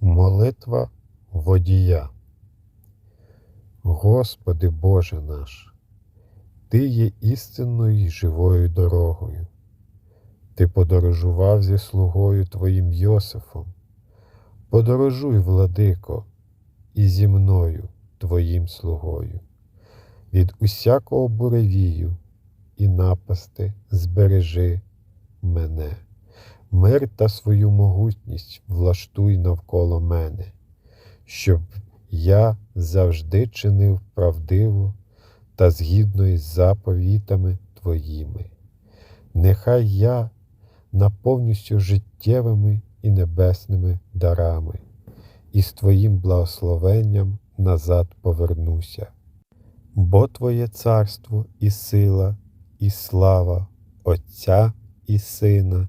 Молитва водія. Господи Боже наш, Ти є істинною й живою дорогою. Ти подорожував зі слугою Твоїм Йосифом. Подорожуй, владико, і зі мною, Твоїм слугою. Від усякого буревію і напасти збережи мене. Мир та свою могутність влаштуй навколо мене, щоб я завжди чинив правдиво та згідно із заповітами Твоїми. Нехай я наповнюся життєвими і небесними дарами, і з Твоїм благословенням назад повернуся. Бо Твоє царство і сила, і слава Отця і Сина,